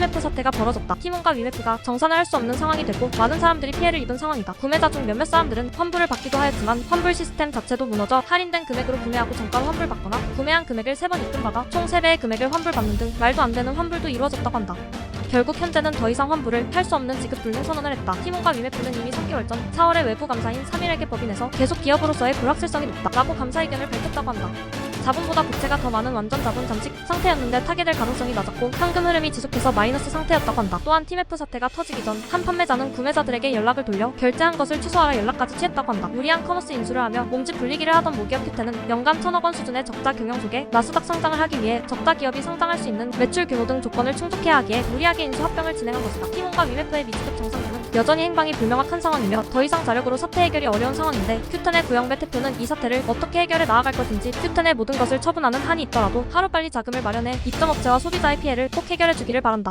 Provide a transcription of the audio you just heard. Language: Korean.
팀F 사태가 벌어졌다. 팀원과 위메프가 정산을 할 수 없는 상황이 됐고 많은 사람들이 피해를 입은 상황이다. 구매자 중 몇몇 사람들은 환불을 받기도 하였지만 환불 시스템 자체도 무너져 할인된 금액으로 구매하고 정가로 환불받거나 구매한 금액을 세 번 입금 받아 총 3배의 금액을 환불받는 등 말도 안 되는 환불도 이루어졌다고 한다. 결국 현재는 더 이상 환불을 할 수 없는 지급 불능 선언을 했다. 팀원과 위메프는 이미 3개월 전 4월에 외부 감사인 3일에게 법인에서 계속 기업으로서의 불확실성이 높다라고 감사 의견을 밝혔다고 한다. 자본보다 부채가 더 많은 완전 자본 잠식 상태였는데 타개될 가능성이 낮았고 현금 흐름이 지속해서 마이너스 상태였다고 한다. 또한 팀F 사태가 터지기 전 한 판매자는 구매자들에게 연락을 돌려 결제한 것을 취소하라 연락까지 취했다고 한다. 유리한 커머스 인수를 하며 몸집 불리기를 하던 모기업 큐테는 연간 천억 원 수준의 적자 경영 속에 나스닥 상장을 하기 위해 적자 기업이 상장할 수 있는 매출 규모 등 조건을 충족해야 하기에 무리하게 인수 합병을 진행한 것이다. 팀원과 위메프의 미지급 정상회는 여전히 행방이 불명확한 상황이며 더 이상 자력으로 사태 해결이 어려운 상황인데 큐텐의 구영배 대표는 이 사태를 어떻게 해결해 나아갈 것인지 큐텐의 모든 것을 처분하는 한이 있더라도 하루빨리 자금을 마련해 입점업체와 소비자의 피해를 꼭 해결해 주기를 바란다.